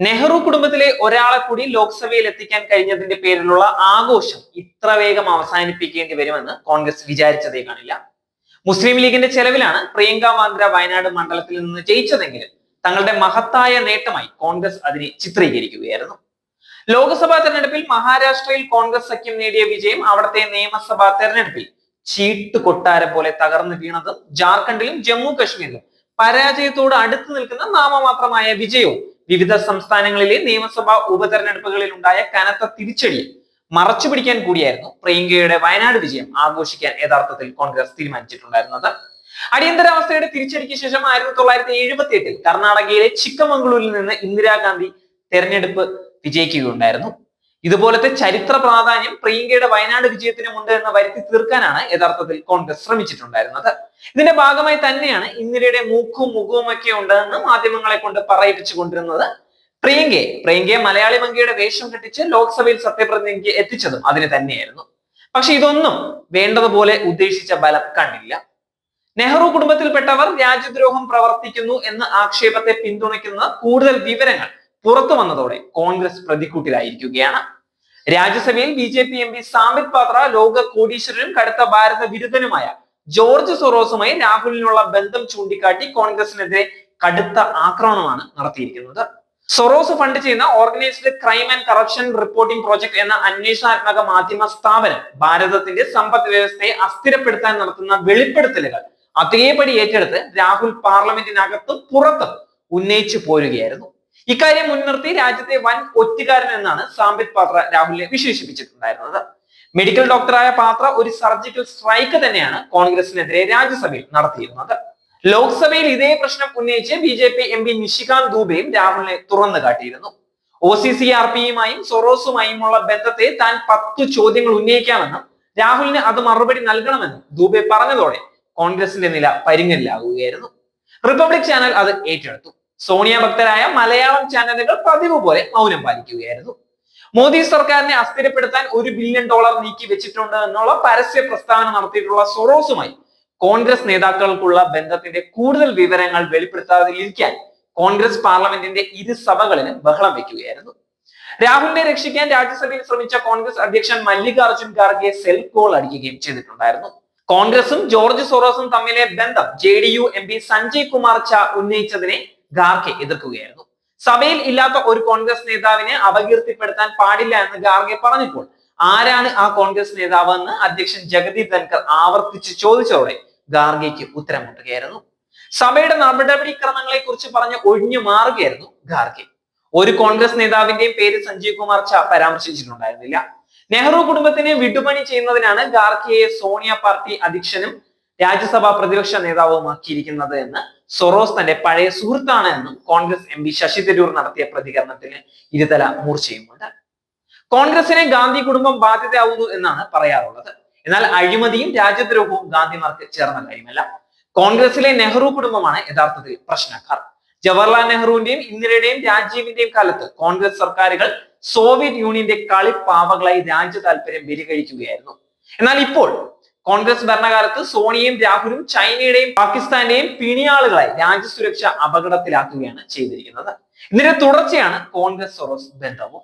നെഹ്റു കുടുംബത്തിലെ ഒരാളെ കൂടി ലോക്സഭയിൽ എത്തിക്കാൻ കഴിഞ്ഞതിന്റെ പേരിലുള്ള ആഘോഷം ഇത്ര വേഗം അവസാനിപ്പിക്കേണ്ടി വരുമെന്ന് കോൺഗ്രസ് വിചാരിച്ചതേ കാണില്ല. മുസ്ലിം ലീഗിന്റെ ചെലവിലാണ് പ്രിയങ്ക വാദ്ര വയനാട് മണ്ഡലത്തിൽ നിന്ന് ജയിച്ചതെങ്കിലും തങ്ങളുടെ മഹത്തായ നേട്ടമായി കോൺഗ്രസ് അതിനെ ചിത്രീകരിക്കുകയായിരുന്നു. ലോക്സഭാ തെരഞ്ഞെടുപ്പിൽ മഹാരാഷ്ട്രയിൽ കോൺഗ്രസ് സഖ്യം നേടിയ വിജയം അവിടുത്തെ നിയമസഭാ തെരഞ്ഞെടുപ്പിൽ ചീട്ട് കൊട്ടാര പോലെ തകർന്നു വീണതും ജാർഖണ്ഡിലും ജമ്മു കശ്മീരിലും പരാജയത്തോട് അടുത്തു നിൽക്കുന്ന നാമമാത്രമായ വിജയവും വിവിധ സംസ്ഥാനങ്ങളിലെ നിയമസഭാ ഉപതെരഞ്ഞെടുപ്പുകളിൽ ഉണ്ടായ കനത്ത തിരിച്ചടി മറച്ചു പിടിക്കാൻ കൂടിയായിരുന്നു പ്രിയങ്കയുടെ വയനാട് വിജയം ആഘോഷിക്കാൻ യഥാർത്ഥത്തിൽ കോൺഗ്രസ് തീരുമാനിച്ചിട്ടുണ്ടായിരുന്നത്. അടിയന്തരാവസ്ഥയുടെ തിരിച്ചടിക്ക് ശേഷം ആയിരത്തി തൊള്ളായിരത്തി എഴുപത്തി എട്ടിൽ കർണാടകയിലെ ചിക്കമംഗളൂരിൽ നിന്ന് ഇന്ദിരാഗാന്ധി തെരഞ്ഞെടുപ്പ് വിജയിക്കുകയുണ്ടായിരുന്നു. ഇതുപോലത്തെ ചരിത്ര പ്രാധാന്യം പ്രിയങ്കയുടെ വയനാട് വിജയത്തിനുമുണ്ട് എന്ന് വരുത്തി തീർക്കാനാണ് യഥാർത്ഥത്തിൽ കോൺഗ്രസ് ശ്രമിച്ചിട്ടുണ്ടായിരുന്നത്. ഇതിന്റെ ഭാഗമായി തന്നെയാണ് ഇന്ദിരയുടെ മൂക്കും മുഖവും ഒക്കെ ഉണ്ടെന്ന് മാധ്യമങ്ങളെ കൊണ്ട് പറയിപ്പിച്ചു കൊണ്ടിരുന്നത് പ്രിയങ്കയെ. പ്രിയങ്കയെ മലയാളി മങ്കിയുടെ വേഷം കെട്ടിച്ച് ലോക്സഭയിൽ സത്യപ്രതിജ്ഞയ്ക്ക് എത്തിച്ചതും അതിന് തന്നെയായിരുന്നു. പക്ഷെ ഇതൊന്നും വേണ്ടതുപോലെ ഉദ്ദേശിച്ച ബലം കണ്ടില്ല. നെഹ്റു കുടുംബത്തിൽപ്പെട്ടവർ രാജ്യദ്രോഹം പ്രവർത്തിക്കുന്നു എന്ന ആക്ഷേപത്തെ പിന്തുണയ്ക്കുന്ന കൂടുതൽ വിവരങ്ങൾ പുറത്തു വന്നതോടെ കോൺഗ്രസ് പ്രതിക്കൂട്ടിലായിരിക്കുകയാണ്. രാജ്യസഭയിൽ B J P M P Sambit Patra ലോക കോടീശ്വരനും കടുത്ത ഭാരത വിരുദ്ധനുമായ ജോർജ് സൊറോസുമായി രാഹുലിനുള്ള ബന്ധം ചൂണ്ടിക്കാട്ടി കോൺഗ്രസിനെതിരെ കടുത്ത ആക്രമണമാണ് നടത്തിയിരിക്കുന്നത്. സൊറോസ് ഫണ്ട് ചെയ്യുന്ന organised crime and corruption reporting project എന്ന അന്വേഷണാത്മക മാധ്യമ സ്ഥാപനം ഭാരതത്തിന്റെ സമ്പദ് വ്യവസ്ഥയെ അസ്ഥിരപ്പെടുത്താൻ നടത്തുന്ന വെളിപ്പെടുത്തലുകൾ അതേപടി ഏറ്റെടുത്ത് രാഹുൽ പാർലമെന്റിനകത്ത് പുറത്ത് ഉന്നയിച്ചു പോരുകയായിരുന്നു. ഇക്കാര്യം മുൻനിർത്തി രാജ്യത്തെ വൻ ഒറ്റുകാരൻ എന്നാണ് സാമ്പിത് പാത്ര രാഹുലിനെ വിശേഷിപ്പിച്ചിട്ടുണ്ടായിരുന്നത്. മെഡിക്കൽ ഡോക്ടറായ പാത്ര ഒരു സർജിക്കൽ സ്ട്രൈക്ക് തന്നെയാണ് കോൺഗ്രസിനെതിരെ രാജ്യസഭയിൽ നടത്തിയിരുന്നത്. ലോക്സഭയിൽ ഇതേ പ്രശ്നം ഉന്നയിച്ച് B J P M P Nishikant ദൂബെയും രാഹുലിനെ തുറന്നു കാട്ടിയിരുന്നു. ഒ സി സി ആർ പിയുമായും സൊറോസുമായുമുള്ള ബന്ധത്തെ താൻ പത്ത് ചോദ്യങ്ങൾ ഉന്നയിക്കാമെന്നും രാഹുലിന് അത് മറുപടി നൽകണമെന്നും ദൂബെ പറഞ്ഞതോടെ കോൺഗ്രസിന്റെ നില പരിങ്ങലിലാകുകയായിരുന്നു. റിപ്പബ്ലിക് ചാനൽ അത് ഏറ്റെടുത്തു. സോണിയ ഭക്തരായ മലയാളം ചാനലുകൾ പതിവ് പോലെ മൗനം പാലിക്കുകയായിരുന്നു. മോദി സർക്കാരിനെ അസ്ഥിരപ്പെടുത്താൻ ഒരു ബില്യൺ ഡോളർ നീക്കി വെച്ചിട്ടുണ്ട് എന്നുള്ള പരസ്യ പ്രസ്താവന നടത്തിയിട്ടുള്ള സൊറോസുമായി കോൺഗ്രസ് നേതാക്കൾക്കുള്ള ബന്ധത്തിന്റെ കൂടുതൽ വിവരങ്ങൾ വെളിപ്പെടുത്താതിരിക്കാൻ കോൺഗ്രസ് പാർലമെന്റിന്റെ ഇരു സഭകളിലും ബഹളം വെക്കുകയായിരുന്നു. രാഹുലിനെ രക്ഷിക്കാൻ രാജ്യസഭയിൽ ശ്രമിച്ച കോൺഗ്രസ് അധ്യക്ഷൻ മല്ലികാർജുൻ ഖാർഗെ സെൽ കോൾ അടിക്കുകയും ചെയ്തിട്ടുണ്ടായിരുന്നു. കോൺഗ്രസും ജോർജ് സോറോസും തമ്മിലെ ബന്ധം J D U M P Sanjay Kumar Jha ഉന്നയിച്ചതിനെ Kharge എതിർക്കുകയായിരുന്നു. സഭയിൽ ഇല്ലാത്ത ഒരു കോൺഗ്രസ് നേതാവിനെ അപകീർത്തിപ്പെടുത്താൻ പാടില്ല എന്ന് ഖാർഗെ പറഞ്ഞപ്പോൾ ആരാണ് ആ കോൺഗ്രസ് നേതാവ് എന്ന് അധ്യക്ഷൻ ജഗദീപ് ധൻകർ ആവർത്തിച്ച് ചോദിച്ചതോടെ ഖാർഗെക്ക് ഉത്തരം മുട്ടുകയായിരുന്നു സഭയുടെ നടപടിക്രമങ്ങളെ കുറിച്ച് പറഞ്ഞ് ഒഴിഞ്ഞു മാറുകയായിരുന്നു ഖാർഗെ ഒരു കോൺഗ്രസ് നേതാവിന്റെയും പേര് സഞ്ജീവ് കുമാർ ഝാ പരാമർശിച്ചിട്ടുണ്ടായിരുന്നില്ല. നെഹ്റു കുടുംബത്തിനെ വിടുപണി ചെയ്യുന്നതിനാണ് ഖാർഗെയെ സോണിയ പാർട്ടി അധ്യക്ഷനും രാജ്യസഭാ പ്രതിപക്ഷ നേതാവുമാക്കിയിരിക്കുന്നത് എന്ന് സൊറോസ് തന്റെ പഴയ സുഹൃത്താണ് എന്നും കോൺഗ്രസ് എം പി ശശി തരൂർ നടത്തിയ പ്രതികരണത്തിന് ഇരുതല മൂർച്ചയുമുണ്ട് കോൺഗ്രസിനെ ഗാന്ധി കുടുംബം ബാധ്യതയാവുന്നു എന്നാണ് പറയാറുള്ളത്. എന്നാൽ അഴിമതിയും രാജ്യദ്രോഹവും ഗാന്ധിമാർക്ക് ചേർന്ന കാര്യമല്ല. കോൺഗ്രസിലെ നെഹ്റു കുടുംബമാണ് യഥാർത്ഥത്തിൽ പ്രശ്നക്കാർ. ജവഹർലാൽ നെഹ്റുവിന്റെയും ഇന്ദിരയുടെയും രാജീവിന്റെയും കാലത്ത് കോൺഗ്രസ് സർക്കാരുകൾ സോവിയറ്റ് യൂണിയന്റെ കളിപ്പാവകളായി രാജ്യ താല്പര്യം ബലികഴിക്കുകയായിരുന്നു. എന്നാൽ ഇപ്പോൾ കോൺഗ്രസ് ഭരണകാലത്ത് സോണിയയും രാഹുലും ചൈനയുടെയും പാകിസ്ഥാന്റെയും പിണിയാളുകളായി രാജ്യസുരക്ഷ അപകടത്തിലാക്കുകയാണ് ചെയ്തിരിക്കുന്നത്. ഇതിന്റെ തുടർച്ചയാണ് കോൺഗ്രസ് സൊറോസ് ബന്ധവും.